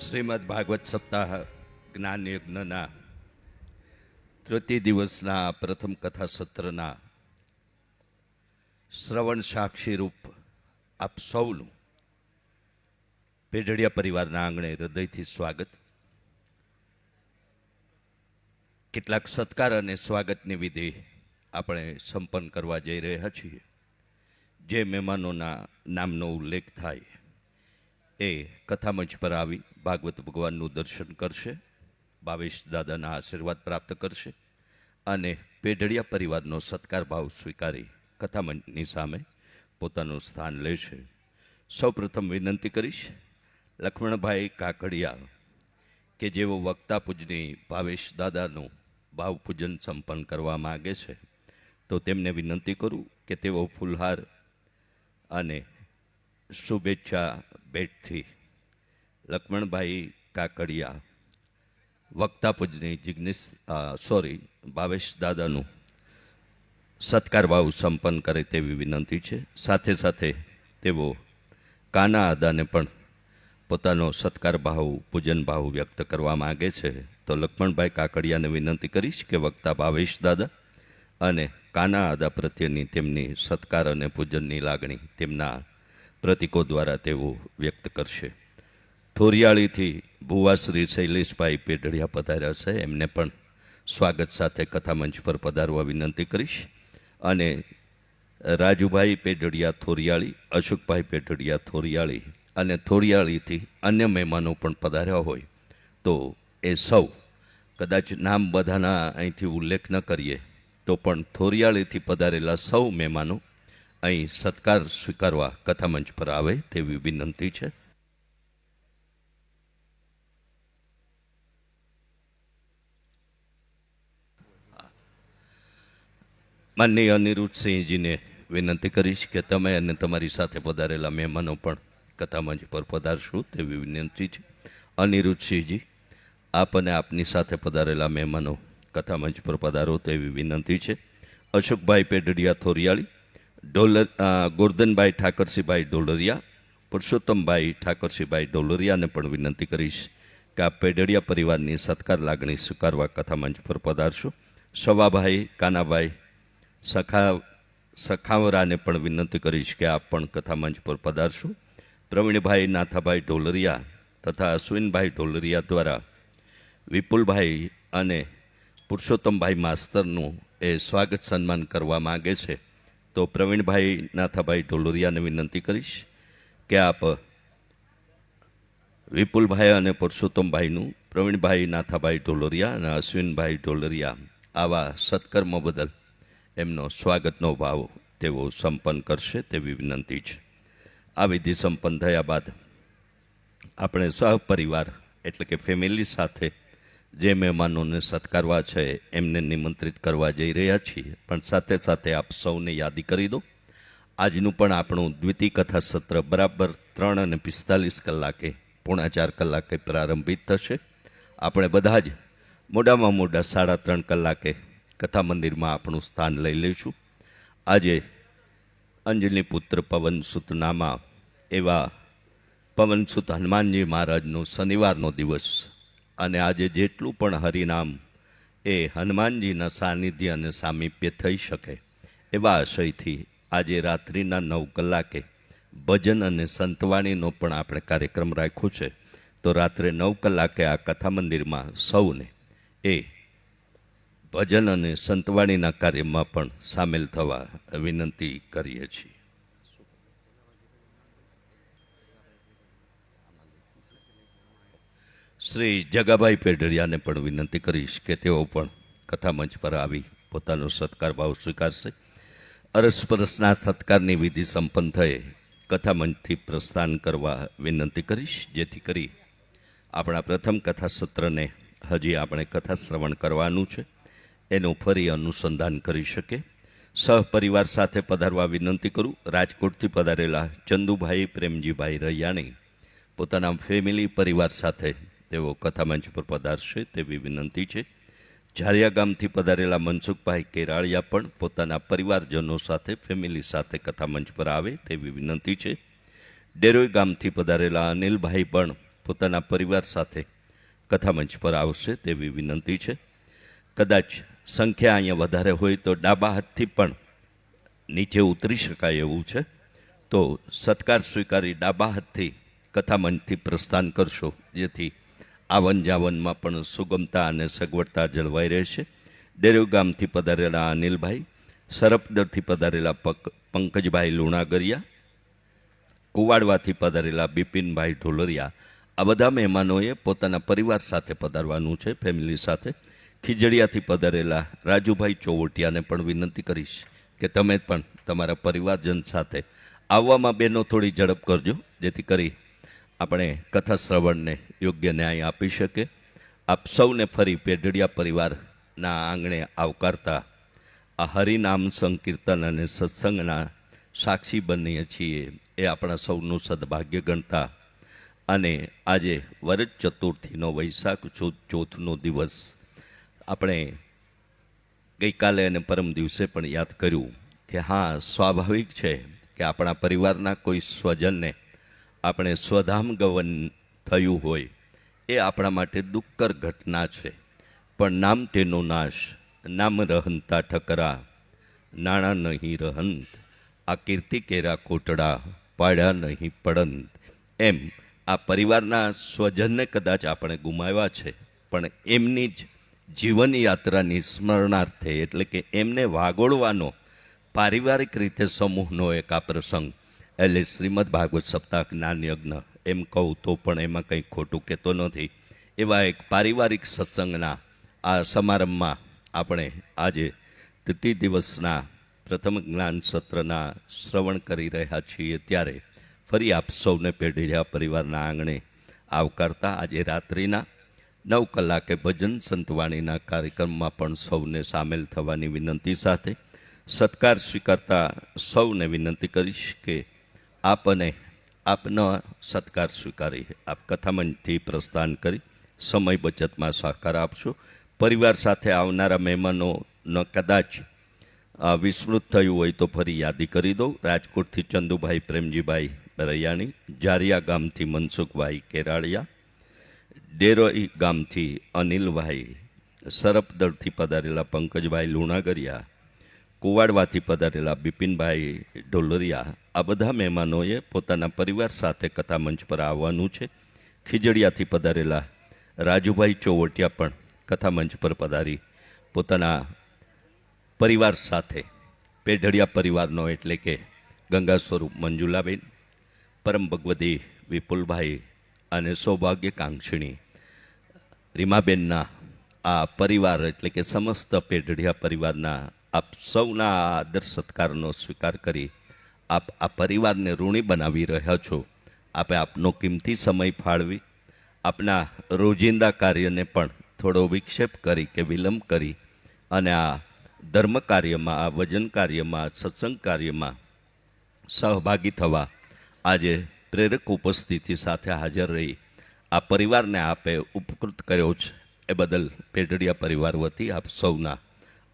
શ્રીમદ ભાગવત સપ્તાહ જ્ઞાન યજ્ઞના તૃતીય દિવસના પ્રથમ કથા સત્રના શ્રવણ સાક્ષી રૂપ આપ સૌનું પેઢડિયા પરિવારના આંગણે હૃદયથી સ્વાગત. કેટલાક સત્કાર અને સ્વાગતની વિધિ આપણે સંપન્ન કરવા જઈ રહ્યા છીએ. જે મહેમાનોના નામનો ઉલ્લેખ થાય. એ કથામંચ પર આવી ભાગવત ભગવાનનું દર્શન કરશે ભાવેશ દાદાના આશીર્વાદ પ્રાપ્ત કરશે અને પેઢડિયા પરિવારનો સત્કાર ભાવ સ્વીકારી કથામંચની સામે પોતાનું સ્થાન લેશે. સૌપ્રથમ વિનંતી કરીશ, લક્ષ્મણભાઈ કાકડિયા, કે જેઓ વક્તા પૂજની ભાવેશ દાદાનું ભાવપૂજન સંપન્ન કરવા માગે છે, તો તેમને વિનંતી કરું કે તેઓ ફુલહાર અને શુભેચ્છા ભેટથી લક્ષ્મણભાઈ કાકડિયા વક્તા પૂજની જિગ્નેશ સોરી, ભાવેશ દાદાનું સત્કાર ભાવ સંપન્ન કરે તેવી વિનંતી છે. સાથે સાથે તેઓ કાના આદાને પણ પોતાનો સત્કાર ભાવ, પૂજન ભાવ વ્યક્ત કરવા માગે છે. તો લક્ષ્મણભાઈ કાકડિયાને વિનંતી કરીશ કે વક્તા ભાવેશ દાદા અને કાના આદા પ્રત્યેની તેમની સત્કાર અને પૂજનની લાગણી તેમના પ્રતિકો દ્વારા તેઓ વ્યક્ત કરશે. થોરિયાળીથી ભુવાશ્રી શૈલેષભાઈ પેઢડિયા પધાર્યા છે. એમને પણ સ્વાગત સાથે કથામંચ પર પધારવા વિનંતી કરીશ. અને રાજુભાઈ પેઢડિયા થોરિયાળી, અશોકભાઈ પેઢડિયા થોરિયાળી અને થોરિયાળીથી અન્ય મહેમાનો પણ પધાર્યા હોય તો એ સૌ કદાચ નામ બધાના અહીંથી ઉલ્લેખ ન કરીએ તો પણ થોરિયાળીથી પધારેલા સૌ મહેમાનો અહીં સત્કાર સ્વીકારવા કથામંચ પર આવે તેવી વિનંતી છે. માનનીય અનિરુદ્ધસિંહજીને વિનંતી કરીશ કે તમે અને તમારી સાથે પધારેલા મહેમાનો પણ કથામંચ પર પધારશો તેવી વિનંતી છે. અનિરુદ્ધસિંહજી આપ અને આપની સાથે પધારેલા મહેમાનો કથામંચ પર પધારો તેવી વિનંતી છે. અશોકભાઈ પેડડિયા થોરિયાળી ડોલર ગોરધનભાઈ ઠાકરસિંહભાઈ ડોલરિયા, પુરુષોત્તમભાઈ ઠાકરસિંહભાઈ ડોલરિયાને પણ વિનંતી કરીશ કે આ પેડળિયા પરિવારની સત્કાર લાગણી સ્વીકારવા કથામંચ પર પધારશો. સવાભાઈ કાનાભાઈ સખા, સખાવરાને પણ વિનંતી કરીશ કે આપ પણ કથામંચ પર પધારશો. પ્રવીણભાઈ નાથાભાઈ ઢોલરિયા તથા અશ્વિનભાઈ ઢોલરિયા દ્વારા વિપુલભાઈ અને પુરુષોત્તમભાઈ માસ્તરનું એ સ્વાગત સન્માન કરવા માગે છે. તો પ્રવીણભાઈ નાથાભાઈ ઢોલરિયાને વિનંતી કરીશ કે આપ વિપુલભાઈ અને પુરુષોત્તમભાઈનું, પ્રવીણભાઈ નાથાભાઈ ઢોલરિયા અને અશ્વિનભાઈ ઢોલરિયા આવા સત્કર્મ બદલ એમનો સ્વાગતનો ભાવ તેઓ સંપન્ન કરશે તેવી વિનંતી છે. આ વિધિ સંપન્ન થયા બાદ આપણે સહપરિવાર એટલે કે ફેમિલી સાથે જે મહેમાનોને સત્કારવા છે, એમને નિમંત્રિત કરવા જઈ રહ્યા છીએ. પણ સાથે સાથે આપ સૌને યાદી કરી દો. આજનું પણ આપણું દ્વિતીય કથા સત્ર બરાબર ત્રણ અને પિસ્તાલીસ કલાકે, પોણા ચાર કલાકે પ્રારંભિત થશે. આપણે બધા જ મોડામાં મોડા સાડા ત્રણ કલાકે કથા મંદિરમાં આપણું સ્થાન લઈ લઈશું. આજે અંજલિ પુત્ર પવનસુત એવા પવનસુત હનુમાનજી મહારાજનો શનિવારનો દિવસ અને આજે જેટલું પણ હરિનામ એ હનુમાનજીના સાનિધ્ય અને સામીપ્ય થઈ શકે એવા આશયથી આજે રાત્રિના નવ કલાકે ભજન અને સંતવાણીનો પણ આપણે કાર્યક્રમ રાખ્યો છે. તો રાત્રે નવ કલાકે આ કથા મંદિરમાં સૌને એ ભજન અને સંતવાણીના કાર્યમાં પણ સામેલ થવા વિનંતી કરીએ છીએ. શ્રી જગાભાઈ પેઢરિયાને પણ વિનંતી કરીશ કે તેઓ પણ કથામંચ પર આવી પોતાનો સત્કાર ભાવ સ્વીકારશે. અરસપરસના સત્કારની વિધિ સંપન્ન થયે કથામંચથી પ્રસ્થાન કરવા વિનંતી કરીશ, જેથી કરી આપણા પ્રથમ કથા સત્રને હજી આપણે કથા શ્રવણ કરવાનું છે. એનું ફરી અનુસંધાન કરી શકે. સહપરિવાર સાથે પધારવા વિનંતી કરું. રાજકોટથી પધારેલા ચંદુભાઈ પ્રેમજીભાઈ રૈયાણી પોતાના ફેમિલી પરિવાર સાથે તેઓ કથામંચ પર પધારશે તેવી વિનંતી છે. ઝારિયા ગામથી પધારેલા મનસુખભાઈ કેરાળિયા પણ પોતાના પરિવારજનો સાથે, ફેમિલી સાથે કથામંચ પર આવે તેવી વિનંતી છે. ડેરોઈ ગામથી પધારેલા અનિલભાઈ પણ પોતાના પરિવાર સાથે કથામંચ પર આવશે તેવી વિનંતી છે. કદાચ સંખ્યા અહીંયા વધારે હોય તો ડાબા હાથથી પણ નીચે ઉતરી શકાય એવું છે. તો સત્કાર સ્વીકારી ડાબા હાથથી કથામંચથી પ્રસ્થાન કરશો, જેથી આવન જાવનમાં પણ સુગમતા અને સગવડતા જળવાઈ રહેશે. ડેરવ ગામથી પધારેલા અનિલભાઈ, સરપદરથી પધારેલા પક, પંકજભાઈ લુણાગરિયા, કુવાડવાથી પધારેલા બિપિનભાઈ ઢોલરિયા, આ બધા મહેમાનોએ પોતાના પરિવાર સાથે પધારવાનું છે, ફેમિલી સાથે. ખીજડીયાથી પધારેલા રાજુભાઈ ચોવટિયાને પણ વિનંતી કરીશ કે તમે પણ તમારા પરિવારજન સાથે આવવામાં બેનો થોડી ઝડપ કરજો, જેથી કરી આપણે કથા શ્રવણને યોગ્ય ન્યાય આપી શકે આપ સૌને ફરી પેઢડિયા પરિવારના આંગણે આવકારતા આ હરિનામ સંકીર્તન અને સત્સંગના સાક્ષી બનીએ છીએ એ આપણા સૌનું સદભાગ્ય ગણતા અને આજે વરજ ચતુર્થીનો વૈશાખ ચોથ ચોથનો દિવસ આપણે ગઈકાલે અને પરમ દિવસે પણ યાદ કર્યું કે હા, સ્વાભાવિક છે કે આપણા પરિવારના કોઈ સ્વજનને આપણે સ્વધામ ગવન થયું હોય, એ આપણા માટે દુઃખર ઘટના છે. પણ નામ તેનો નાશ, નામ રહંતા ઠકરા, નાણાં નહીં રહંત, આ કીર્તિ કેરા કોટડા પાડ્યા નહીં પડંત. એમ આ પરિવારના સ્વજનને કદાચ આપણે ગુમાવ્યા છે, પણ એમની જ જીવન યાત્રાની સ્મરણાર્થે, એટલે કે એમને વાગોળવાનો પારિવારિક રીતે સમૂહનો એક આ પ્રસંગ એટલે શ્રીમદ ભાગવત સપ્તાહ જ્ઞાન યજ્ઞ, એમ કહું તો પણ એમાં કંઈ ખોટું કહેતો નથી. એવા એક પારિવારિક સત્સંગના આ સમારંભમાં આપણે આજે તૃતીય દિવસના પ્રથમ જ્ઞાન સત્રના શ્રવણ કરી રહ્યા છીએ. ત્યારે ફરી આપ સૌને પેઢીયા પરિવારના આંગણે આવકારતા આજે રાત્રિના નવ કલાકે ભજન સંતવાણીના કાર્યક્રમમાં પણ સૌને સામેલ થવાની વિનંતી સાથે સત્કાર સ્વીકારતા સૌને વિનંતી કરીશ કે આપને આપનો સત્કાર સ્વીકારી આપ કથામંચથી પ્રસ્થાન કરી સમય બચતમાં સહકાર આપશો. પરિવાર સાથે આવનારા મહેમાનોનો કદાચ વિસ્મૃત થયું હોય તો ફરી યાદી કરી દઉં. રાજકોટથી ચંદુભાઈ પ્રેમજીભાઈ રૈયાણી, જારિયા ગામથી મનસુખભાઈ કેરાળિયા, ડેરોઈ ગામથી અનિલભાઈ, સરપદળથી પધારેલા પંકજભાઈ લુણાગરિયા કુવાડવાથી પધારેલા બિપિનભાઈ ઢોલરિયા આ બધા મહેમાનોએ પોતાના પરિવાર સાથે કથા મંચ પર આવવાનું છે. ખીજડીયાથી પધારેલા રાજુભાઈ ચોવટિયા પણ કથા મંચ પર પધારી પોતાના પરિવાર સાથે, પેઢડિયા પરિવારનો એટલે કે ગંગા સ્વરૂપ મંજુલાબેન, પરમ ભગવતી વિપુલભાઈ અને સૌભાગ્યકાંક્ષિણી રીમાબેનના આ પરિવાર એટલે કે સમસ્ત પેઢડિયા પરિવારના આપ સૌના આદર સત્કારનો સ્વીકાર કરી આપ આ પરિવારને ઋણી બનાવી રહ્યા છો. આપે આપનો કિંમતી સમય ફાળવી, આપના રોજિંદા કાર્યને પણ થોડો વિક્ષેપ કરી કે વિલંબ કરી અને આ ધર્મ કાર્યમાં, આ વજન કાર્યમાં સત્સંગ કાર્યમાં સહભાગી થવા આજે પ્રેરક ઉપસ્થિતિ સાથે હાજર રહી. આ પરિવારને આપે ઉપકૃત કર્યો છે. એ બદલ પેઢડિયા પરિવાર વતી આપ સૌના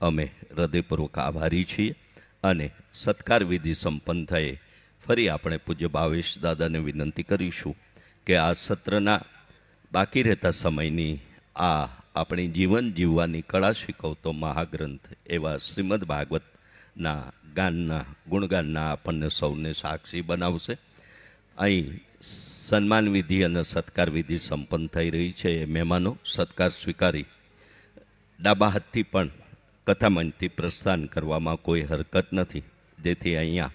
અમે હૃદયપૂર્વક આભારી છીએ અને સત્કાર વિધિ સંપન્ન થયે. ફરી આપણે પૂજ્ય ભાવેશ દાદાને વિનંતી કરીશું કે આ સત્રના બાકી રહેતા સમયની આ આપણી જીવન જીવવાની કળા શીખવતો મહાગ્રંથ એવા શ્રીમદ ભાગવતના ગાનના ગુણગાનના આપણને સૌને સાક્ષી બનાવશે. અહીં સન્માન વિધિ અને સત્કાર વિધિ સંપન્ન થઈ રહી છે. એ મહેમાનો સત્કાર સ્વીકારી ડાબા હાથથી પણ કથામંચથી પ્રસ્થાન કરવામાં કોઈ હરકત નથી. જેથી અહીંયા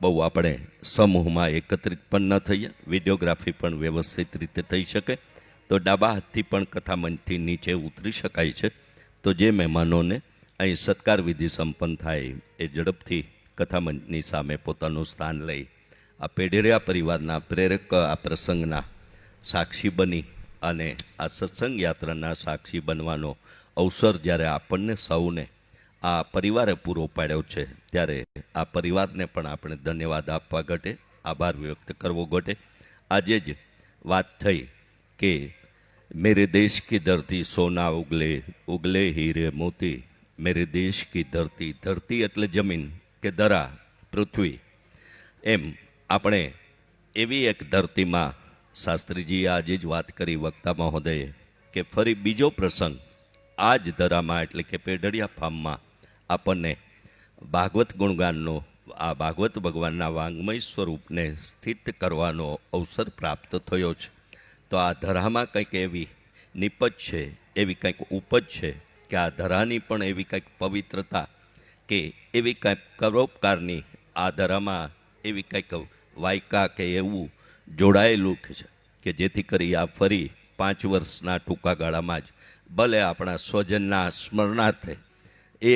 બહુ આપણે સમૂહમાં એકત્રિત પણ ન થઈએ, વિડીયોગ્રાફી પણ વ્યવસ્થિત રીતે થઈ શકે. તો ડાબા હાથથી પણ કથામંચથી નીચે ઉતરી શકાય છે. તો જે મહેમાનોને અહીં સત્કાર વિધિ સંપન્ન થાય એ ઝડપથી કથામંચની સામે પોતાનું સ્થાન લઈ આ પેઢેરિયા પરિવારના પ્રેરક આ પ્રસંગના સાક્ષી બની અને આ સત્સંગ યાત્રાના સાક્ષી બનવાનો અવસર જ્યારે આપણને સૌને આ પરિવારે પૂરો પાડ્યો છે, ત્યારે આ પરિવારને પણ આપણે ધન્યવાદ આપવા ઘટે, આભાર વ્યક્ત કરવો ઘટે. આજે જ વાત થઈ કે મેરે દેશ કી ધરતી સોના ઉગલે ઉગલે હીરે મોતી. મેરે દેશ કી ધરતી ધરતી એટલે જમીન કે દરા, પૃથ્વી. એમ આપણે એવી એક ધરતીમાં શાસ્ત્રીજીએ આજે જ વાત કરી વક્તા મહોદયે કે ફરી બીજો પ્રસંગ આ જ ધરામાં એટલે કે પેઢડિયા ફાર્મમાં આપણને ભાગવત ગુણગાનનો, આ ભાગવત ભગવાનના વાંગમય સ્વરૂપને સ્થિત કરવાનો અવસર પ્રાપ્ત થયો છે. તો આ ધરામાં કંઈક એવી નિપજ છે, એવી કંઈક ઉપજ છે કે આ ધરાની પણ એવી કંઈક પવિત્રતા કે એવી કંઈક પરોપકારની આ ધરામાં એવી કંઈક વાયકા કે એવું જોડાયેલું છે કે જેથી કરી આ ફરી પાંચ વર્ષના ટૂંકા ગાળામાં જ ભલે આપણા સ્વજનના સ્મરણાર્થે. એ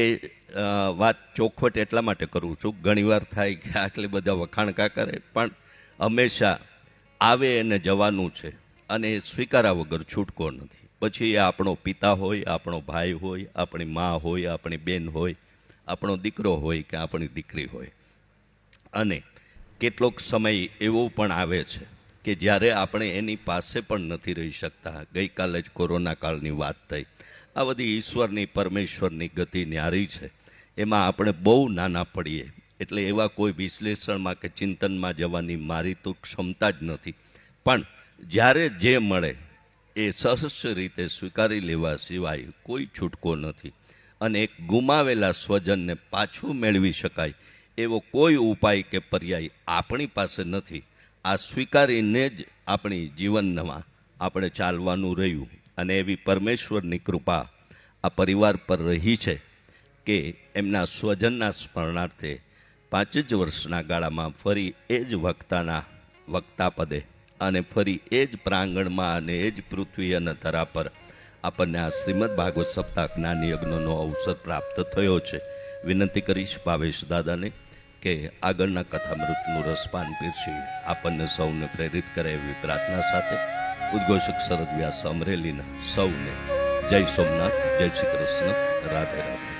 વાત ચોખવટ એટલા માટે કરું છું ઘણીવાર થાય કે આટલી બધા વખાણકા કરે, પણ હંમેશા આવે એને જવાનું છે અને એ સ્વીકારા વગર છૂટકો નથી. પછી એ આપણો પિતા હોય, આપણો ભાઈ હોય, આપણી મા હોય, આપણી બેન હોય, આપણો દીકરો હોય કે આપણી દીકરી હોય. અને કેટલોક સમય એવો પણ આવે છે કે જ્યારે આપણે એની પાસે પણ નથી રહી શકતા, ગઈકાલે જ કોરોના કાળની વાત થઈ. આ બધી ઈશ્વરની, પરમેશ્વરની ગતિ ન્યારી છે. એમાં આપણે બહુ નાના પડીએ. એટલે એવા કોઈ વિશ્લેષણમાં કે ચિંતનમાં જવાની મારી તો ક્ષમતા જ નથી. પણ જ્યારે જે મળે, એ સહસ્ર રીતે સ્વીકારી લેવા સિવાય કોઈ છૂટકો નથી. અને એક ગુમાવેલા સ્વજનને પાછું મેળવી શકાય એવો કોઈ ઉપાય કે પર્યાય આપણી પાસે નથી. આ સ્વીકારીને જ આપણી જીવનમાં આપણે ચાલવાનું રહ્યું. અને એવી પરમેશ્વરની કૃપા આ પરિવાર પર રહી છે કે એમના સ્વજનના સ્મરણાર્થે પાંચ જ વર્ષના ગાળામાં ફરી એ જ વક્તાના વક્તા પદે અને ફરી એ જ પ્રાંગણમાં અને એ જ પૃથ્વી અને ધરા પર આપણને આ શ્રીમદ ભાગવત સપ્તાહ જ્ઞાન યજ્ઞનો અવસર પ્રાપ્ત થયો છે. વિનંતી કરીશ ભાવેશ દાદાને કે આગળના કથામૃતનું રસપાન પીરસી આપણને સૌને પ્રેરિત કરે એવી પ્રાર્થના સાથે ઉદ્ઘોષક શરદ વ્યાસ અમરેલીના સૌને જય સોમનાથ, જય શ્રી કૃષ્ણ, રાધે રાધે.